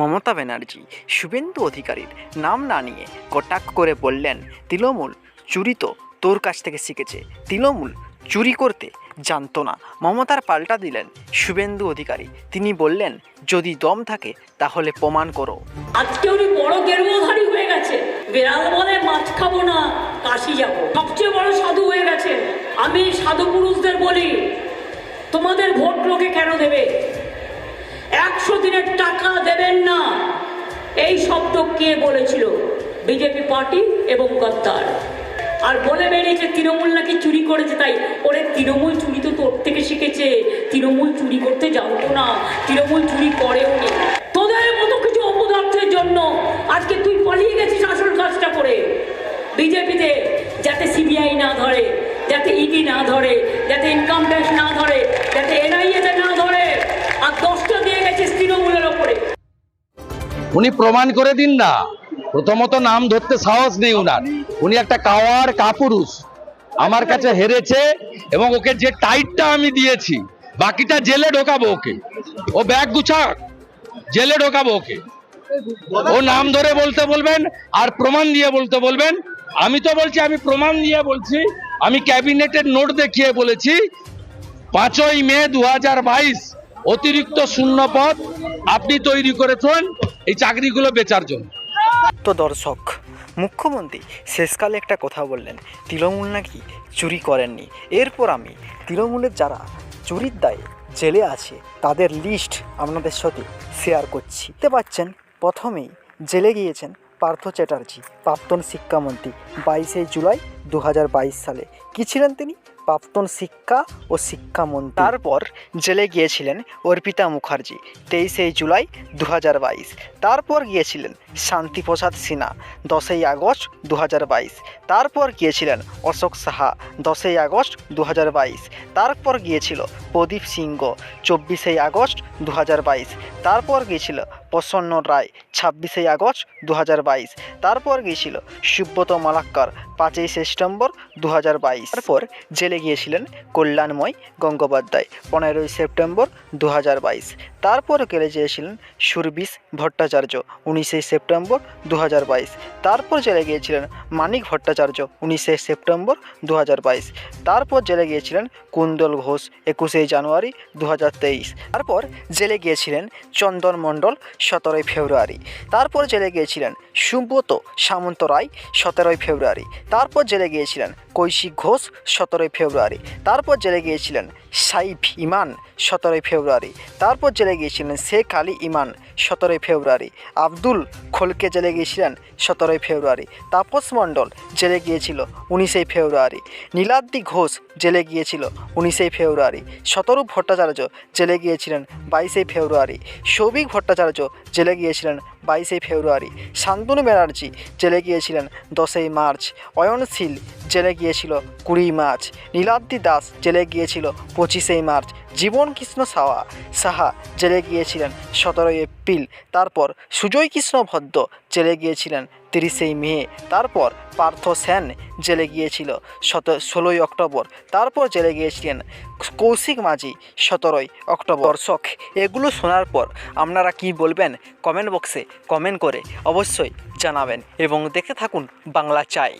মমতা ব্যানার্জি, শুভেন্দু অধিকারীর নাম না নিয়ে কটাক্ষ করে বললেন, তৃণমূল চুরি তো তোর কাছ থেকে শিখেছে। তৃণমূল চুরি করতে জানতো না। মমতার পাল্টা দিলেন শুভেন্দু অধিকারী। তিনি বললেন, যদি দম থাকে তাহলে প্রমাণ করো। আজকে উনি বড় গেরুধারী হয়ে গেছে। বেড়াল বলে মাছ খাব না, কাশি যাব। সবচেয়ে বড় সাধু হয়ে গেছে। আমি সাধু পুরুষদের বলি, তোমাদের ভোট লোকে কেন দেবে? একশো দিনের টাকা দেবেন না। এই শব্দ কে বলেছিল? বিজেপি পার্টি এবং গদ্দার। আর বলে বেরিয়েছে, তৃণমূল নাকি চুরি করেছে? তাই, ওরে, তৃণমূল চুরি তো তোর থেকে শিখেছে। তৃণমূল চুরি করতে জানতো না। তৃণমূল চুরি করেও নি। তোদের মতো কিছু অপদার্থের জন্য আজকে তুই পালিয়ে গেছিস আসল কাজটা করে। বিজেপিতে যাতে সিবিআই না ধরে, যাতে ইডি না ধরে, যাতে ইনকাম ট্যাক্স না ধরে, যাতে এনআইএতে না ধরে। উনি প্রমাণ করে দিন না। প্রথমত নাম ধরতে সাহস নেই উনার। উনি একটা কাওয়ার কাপুরুষ। আমার কাছে হেরেছে এবং ওকে যে টাইটটা আমি দিয়েছি, বাকিটা জেলে ঢোকাবো ওকে। ও ব্যাগ গুছাক, জেলে ঢোকাবো ওকে। ও নাম ধরে বলতে বলবেন আর প্রমাণ দিয়ে বলতে বলবেন। আমি তো বলছি, আমি প্রমাণ দিয়ে বলছি, আমি ক্যাবিনেটের নোট দেখিয়ে বলেছি, পাঁচই মে দু হাজার বাইশ অতিরিক্ত শূন্য পদ আপনি তৈরি করেছেন এই চাকরিগুলো বেচার জন্য। তো দর্শক, মুখ্যমন্ত্রী শেষকালে একটা কথা বললেন, তৃণমূল নাকি চুরি করেননি। এরপর আমি তৃণমূলের যারা চুরির দায়ে জেলে আছে, তাদের লিস্ট আপনাদের সাথে শেয়ার করছি। দেখতে পাচ্ছেন, প্রথমেই জেলে গিয়েছেন পার্থ চ্যাটার্জি, প্রাক্তন শিক্ষামন্ত্রী, বাইশে জুলাই দু হাজার বাইশ সালে। কী ছিলেন তিনি? প্রাক্তন শিক্ষা ও শিক্ষামন্ত্রী। তারপর জেলে গিয়েছিলেন অর্পিতা মুখার্জি তেইশে জুলাই দু হাজার বাইশ। তারপর গিয়েছিলেন শান্তিপ্রসাদ সিনহা, দশই আগস্ট দু হাজার বাইশ। তারপর গিয়েছিলেন অশোক সাহা, দশই আগস্ট দু হাজার বাইশ। তারপর গিয়েছিল প্রদীপ সিংহ চব্বিশে আগস্ট দু হাজার বাইশ। তারপর গিয়েছিল প্রসন্ন রায় ছাব্বিশে আগস্ট দু হাজার বাইশ। তারপর গিয়েছিল সুব্রত মালাক্কর, পাঁচই সেপ্টেম্বর দু হাজার বাইশ। তারপর জেলে গিয়েছিলেন কল্যাণময় গঙ্গোপাধ্যায়, পনেরোই সেপ্টেম্বর দু হাজার বাইশ। তারপর গেলে গিয়েছিলেন সুরবিশ ভট্টাচার্য, উনিশে সেপ্টেম্বর দু হাজার বাইশ। তারপর জেলে গিয়েছিলেন মানিক ভট্টাচার্য, উনিশে সেপ্টেম্বর দু হাজার বাইশ। তারপর জেলে গিয়েছিলেন কুন্দল ঘোষ, একুশে জানুয়ারি দু হাজার তেইশ। তারপর জেলে গিয়েছিলেন চন্দন মণ্ডল, সতেরোই ফেব্রুয়ারি। তারপর জেলে গিয়েছিলেন সুব্রত সামন্ত রায়, সতেরোই ফেব্রুয়ারি। তারপর জেলে গিয়েছিলেন কৈশিক ঘোষ, সতেরোই তারপর জেলে গিয়েছিলেন। সাইফ ইমান, সতেরোই ফেব্রুয়ারি। তারপর জেলে গিয়েছিলেন শেখ আলী ইমান, সতেরোই ফেব্রুয়ারি। আব্দুল খোলকে জেলে গিয়েছিলেন সতেরোই ফেব্রুয়ারি। তাপস মণ্ডল জেলে গিয়েছিল উনিশে ফেব্রুয়ারি। নীলাদ্রি ঘোষ জেলে গিয়েছিল উনিশে ফেব্রুয়ারি। শতরূপ ভট্টাচার্য জেলে গিয়েছিলেন বাইশে ফেব্রুয়ারি। সৌভিক ভট্টাচার্য জেলে গিয়েছিলেন বাইশে ফেব্রুয়ারি। শান্তনু ব্যানার্জি জেলে গিয়েছিলেন দশই মার্চ। অয়নশীল জেলে গিয়েছিল কুড়ি মার্চ। নীলাদ্রি দাস জেলে গিয়েছিল পঁচিশে মার্চ, জীবন কৃষ্ণ সাহা সাহা জেলে গিয়েছিলেন সতেরোই এপ্রিল, তারপর সুজয় কৃষ্ণ ভদ্র জেলে গিয়েছিলেন তিরিশেই মে, তারপর পার্থ সেন জেলে গিয়েছিল সত ষোলোই অক্টোবর, তারপর জেলে গিয়েছিলেন কৌশিক মাঝি সতেরোই অক্টোবর। দর্শক, এগুলো শোনার পর আপনারা কি বলবেন কমেন্ট বক্সে কমেন্ট করে অবশ্যই জানাবেন এবং দেখে থাকুন বাংলা চাই।